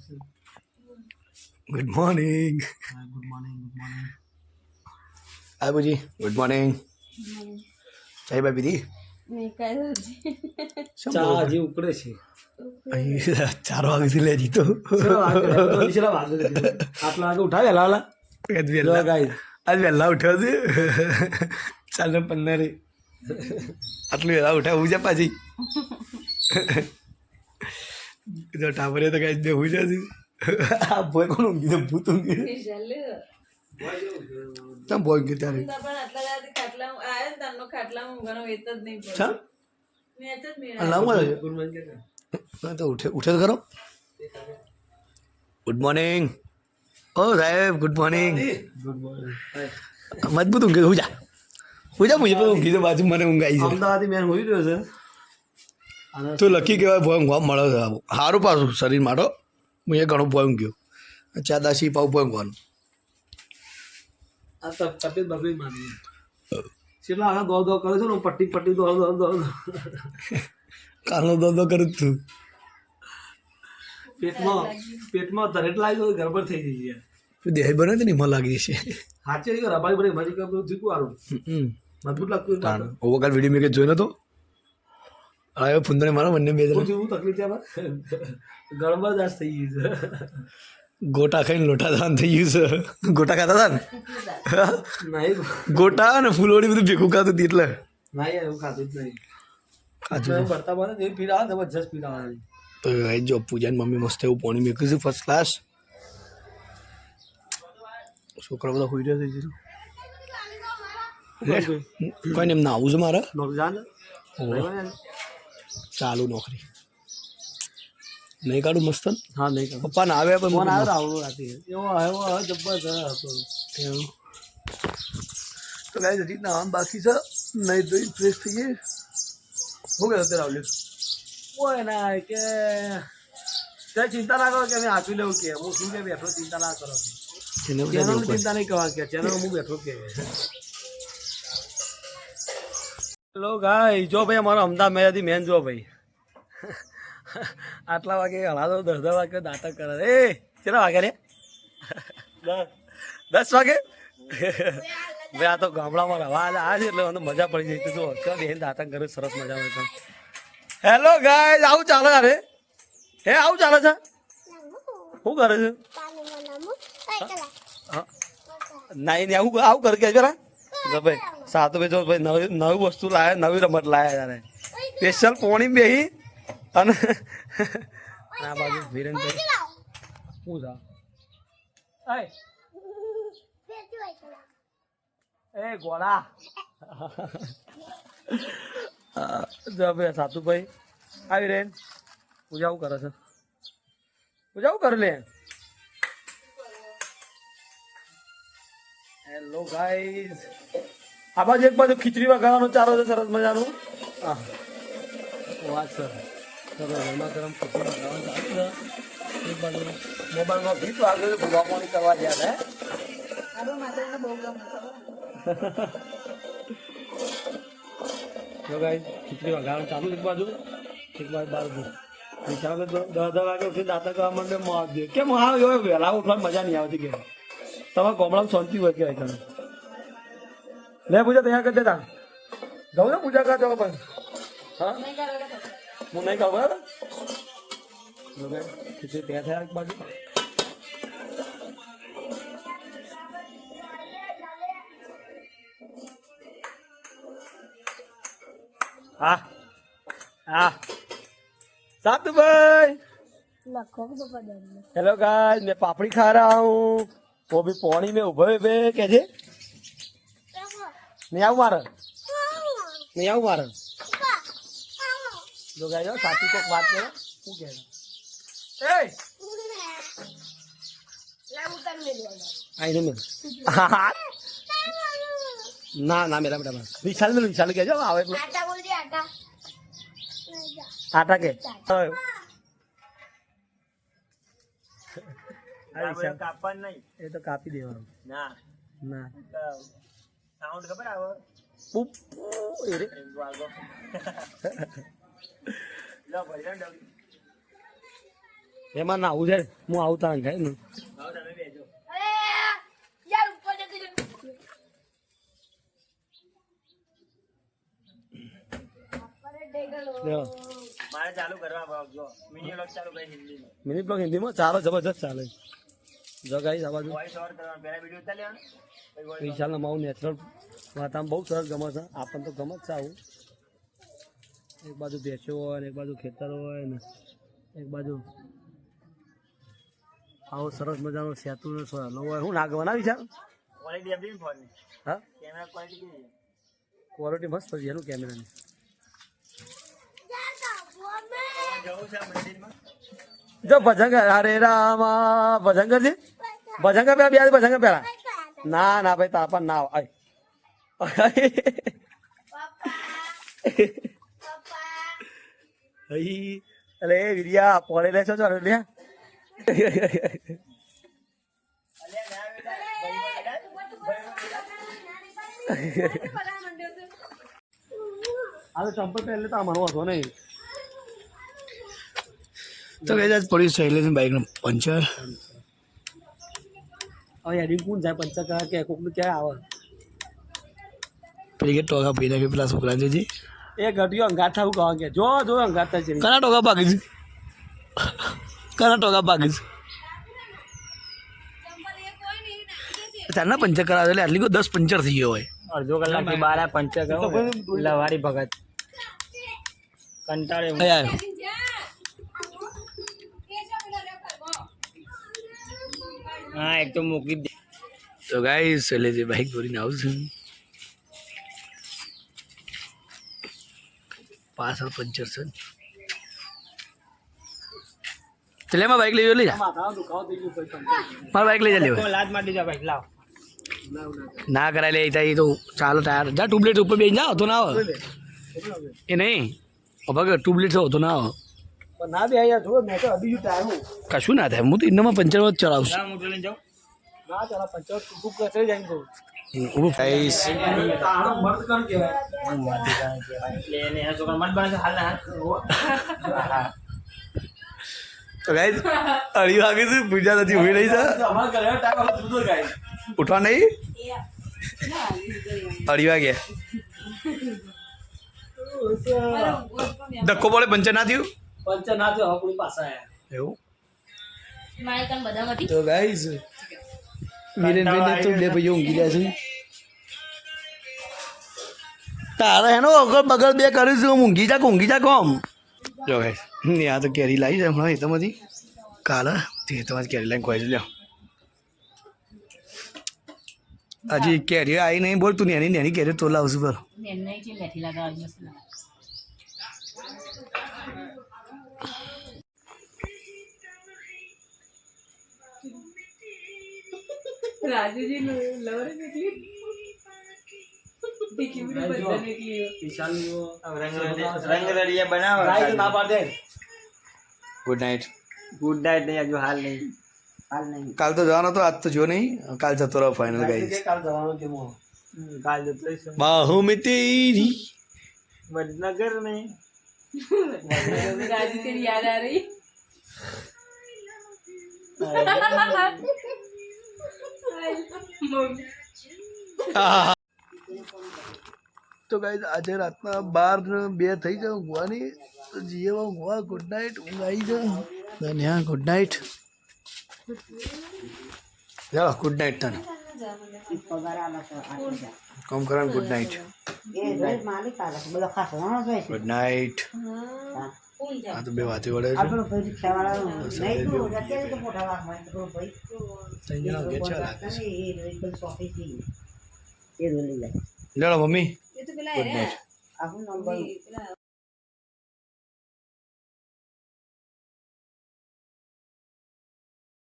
Good morning good morning good morning આબુજી good morning ચાય બા પીધી ચા હજી ઉકળે છે અહીં ચાર વાગેથી લે જીતો? આટલા વાગે ઉઠાવે હેલા આજ વહેલા આજ વહેલા ઉઠ્યો છે ને પંદરે આટલું વહેલા ઉઠાવું છે પાછી તો ટાવરે તો કઈ હું જશે આ બોય કોણ ઊંઘી ભૂત જ જ છે તો ઉઠે તો ખરો ગુડ મોર્નિંગ ઓ સાહેબ ગુડ મોર્નિંગ. મજબૂત ઊંઘી હું જા હું જા મુજબ ઊંઘી તો બાજુ મને ઊંઘ આવી છે અમદાવાદ મેં હોઈ રહ્યો છે તો લકી કહેવાય ભોય ઊંઘવા મળે છે સારું પાછું શરીર માટે હું. એ ઘણો ભોય ઊંઘ્યો ચા દાસી પાવ ભોય ઊંઘવાનું તપેત બપેત મારી કેટલા આગળ દોડ દોડ કરે છે ને પટ્ટી પટ્ટી દોડ દોડ દોડ કાલનો દોદો કરું જ છું. પેટમાં પેટમાં તરેટ લાગી ગયો ગરબડ થઈ ગઈ છે. દેહ બને તો નહીં લાગી છે. નહીં રબારી બની ભાજી કરું જીકું આરું મજબૂત લાગતું તાણ. વીડિયો મેં જોયો નતો. આવ્યો ફુંદરે મારા બંને બે જણા. થયું તકલીફ છે આમાં? ગડબડ દાસ થઈ ગઈ છે. ગોટા ખાઈને લોટા દાન થઈ ગયું છે. ગોટા ખાતા હતા ને? નહીં. ગોટા અને ફૂલોડી બધું ભેગું ખાતું હતું એટલે. નહીં એવું ખાતું જ નહીં. ખાતું ભરતા બને એવી પીડા જબરજસ્ત પીડા તો એ જો પૂજાની મમ્મી મસ્ત એવું પાણી મેક્યું છે ફર્સ્ટ ક્લાસ છોકરા બધા હોઈ રહ્યા છે કોઈ ને એમ ના આવું છે મારે. ચાલુ નોકરી. નહીં કાઢું મસ્ત હા નહીં પપ્પા ના આવ્યા પણ મને આવ્યો રાહુલ રાતે. એવો આવ્યો હવે હતો. એવું. તો ગાય હજી નામ બાકી છે. નહીં તો ફ્રેશ થઈએ શું કહેતો અત્યારે રાહુલ કોઈ ના કે તે ચિંતા ના કરો કે અમે આપી લઉં કે. હું શું કે બેઠો ચિંતા ના કરો. ચેનલ ચિંતા નહીં કરવા કે ચેનલ હું બેઠો કે. હેલો ગાય જો ભાઈ અમારો અમદાવાદ મેં મેન જો ભાઈ. આટલા વાગે હળાદો દસ દસ વાગે દાંતક કરે. એ કેટલા વાગે રે? દસ. વાગે? ભાઈ આ તો ગામડામાં રવા આ છે એટલે મને મજા પડી જાય. તો જો બેન દાંતક કરે સરસ મજા આવે છે. હેલો ગાય આવું ચાલે અરે હે આવું ચાલે છે? શું કરે છે? નહીં આવું આવું કર કે જરા. જો ભાઈ સાતો ભાઈ જો ભાઈ નવી નવી વસ્તુ લાયા નવી રમત લાયા યાર. સ્પેશિયલ પોણી બેહી અને આ બાજુ વિરેનભાઈ શું છે એ એ ગોળા. જો ભાઈ સાતુભાઈ આવી રેન પૂજા કરે છે. પૂજા કરે લે. હેલો ગાઈઝ આ બાજુ એક બાજુ ખીચડી વગાડવાનો ચારો છે સરસ મજાનું. હા. વાત સર ચલો ગરમા ગરમ ખીચડી વગાડવાનું ચાલુ છે. એક બાજુ મોબાઈલમાં ગીત વાગે છે ભૂવા પાણી કરવા ગયા હે? ગાઈ માતાને બહુ ગમે ખબર? ગાઈઝ ખીચડી વગાડવાનું ચાલુ છે એક બાજુ. એક બાજુ બાર દસ દસ વાગે ઉઠી દાંતા કરવા માંડે કેમ? હા એવો વહેલા ઉઠવાની મજા નહીં આવતી કે. તમારા ગામડામાં શાંતિ હોય કે આઈ લે પૂજા તૈયાર કરી દેતા. જાઉં ને પૂજા કરવા પણ. હા? હું નહીં કહું બરાબર? ખીચડી તૈયાર થયા હેલો ગાય મેં પાપડી ખા રહા હું તો બી પાણી મેં ઊભો બે કે છે નહીં આવું મારે નહીં આવું મારે જો ગાય સાચી કોક વાત કરે શું કે ના ના મેરા મેરા વિશાલ ને વિશાલ કેજો આવે આટા કે કાપવાનું નહીં એ તો કાપી દેવાનું ના ના સાઉન્ડ ખબર આવે પૂપ એ રે વાગો લો ભરી લો ડબલી એમાં ના આવું છે હું આવતા અંગાય ને હવે તમે બેજો લ્યો. મારે ચાલુ કરવા જો. મિની વ્લોગ ચાલુ કરી હિન્દીમાં મિની બ્લોગ હિન્દીમાં ચાલો જબરજસ્ત ચાલે. જો ગાઈસ આ બાજુ વોઇસ ઓવર કરવાનું પહેલા વિડિયો ઉતાર લેવાનો. વિશાલ voice over. નેચરલ વાતાવરણ બહુ સરસ ગમે છે. આપણને તો ગમે જ છે આવું. એક બાજુ ભેંસો હોય ને એક બાજુ ખેતર હોય ને એક બાજુ આવો સરસ મજાનો સેતુ નો સોનો હોય. હું નાગ બનાવી છે ક્વોલિટી આપી ફોન હા? કેમેરા ક્વોલિટી કેવી છે? ક્વોલિટી મસ્ત છે એનું કેમેરાની જવું છે મંદિરમાં જો ભજંગ અરે રામા ભજંગરજી છે? ભજંગર પેલા બે ભજંગર પેલા. ના ના ભાઈ તાપા ના આય અરે અલે વિરિયા પોળે લેશો છો લે હવે ના એટલે તો ચંપલ પહેલે તો મને વાંધો નહીં. તો કદાચ પડ્યું શૈલેષ બાઈકનું પંચર. હવે એડિંગ કોણ જાય? પંચર કરા કે કોક ક્યાં આવે? પેલી કે ટોકા પી નાખી પેલા છોકરા જોજી એ ઘટ્યો અંગાત હું કહો કે. જો જો અંગાથા છે. કના ટોકા પાકી છે કના ટોકા પાકી છે ચારના પંચર કરાવે એટલે આટલી કોઈ દસ પંચર થઈ ગયો હોય. અડધો કલાક બાર પંચર કરો. લવારી ભગત. કંટાળે કઈ આવ્યો હા એક તો મૂકી દે. તો ગાઈ શૈલેષે બાઈક દોરીને આવું છું. પાછળ પંચર છે. એટલે એમાં બાઈક લઈ જા, લઈ જા. મારા બાઈક લઈ જા લેવા લાજ માટી જા ભાઈ લાવ. ના કરાય લે એ તો ચાલો ટાયર જા ટ્યુબલેટ ઉપર બેસી ના તો ના આવે. એ નહીં. હવે ટ્યુબલેટ હોય તો ના આવે. ના બે અહીંયા જો મેં તો અભી ટાઈમ હું કશું ના થાય હું તો ઇન્ડોમાં પંચર જ ચલાવશું લાવ મોટો લઈને જાઉં ના ચાલો પંચર ટૂંકું કચરી જાય તો ઊભું થઈશ તારો મર્દ કર કહેવાય એટલે એને આ છોકરા મત બને હાલ ના હાલ તો ગાઈ અઢી વાગે છે પૂજા નથી ઊભી રહી છે અમારા ઘરે ટાઈમ હવે જુદો ગાય ઉઠવા નહીં અઢી વાગે ધક્કો પડે પંચર ના થયું પંચર ના થયો હવે કોઈ પાસે આયા. એવું? મારે કામ બધામાંથી તો ગાઈસ વિરેનભાઈને તો બે ભાઈઓ ઊંઘી ગયા છે. તારે એનો અગર બગર બે કર્યું છે હું ઊંઘી જા ઊંઘી જા કોમ જો ગાઈસ ને આ તો કેરી લાવી છે હમણાં એ તો મધી કાલે તે તમારે કેરી લાવીને ખોઈ લ્યો. હજી કેરીઓ આવી નહીં બોલ તું નેની નેની કેરીઓ તો લાવશું પર. નહીં છે મેથી લગાવવાની મસ્ત લાગે. રાજુજી લવર નીકળી ટીકી બી બધા નીકળી વિશાલ રંગ રડિયા બનાવો રાઈ તો ના પાડે ગુડ નાઇટ ગુડ નાઇટ નહીં હજુ હાલ નહીં હાલ નહીં કાલ તો જવાનો તો આજ તો જો નહીં કાલ જતો રહો ફાઇનલ ગાઈસ કાલ જવાનું કેમ હોય? હમ, કાલ જતો રહીશું બાહુ મેં તેરી વડનગર में। રાજુ તેરી યાદ આ રહી. તો ગાઈઝ આજે રાતના બાર બે થઈ જાઉં ગોવાની. તો જીએ ગોવા ગુડ નાઇટ ઊંઘ આવી જાઉં. ધન્યા ગુડ નાઇટ ચાલો ગુડ નાઇટ તને. કામ કરવાનું ગુડ નાઇટ ગુડ નાઇટ આ તો બે વાતે વળે છે. મમ્મી. એ તો પેલા ગુડ નાઇટ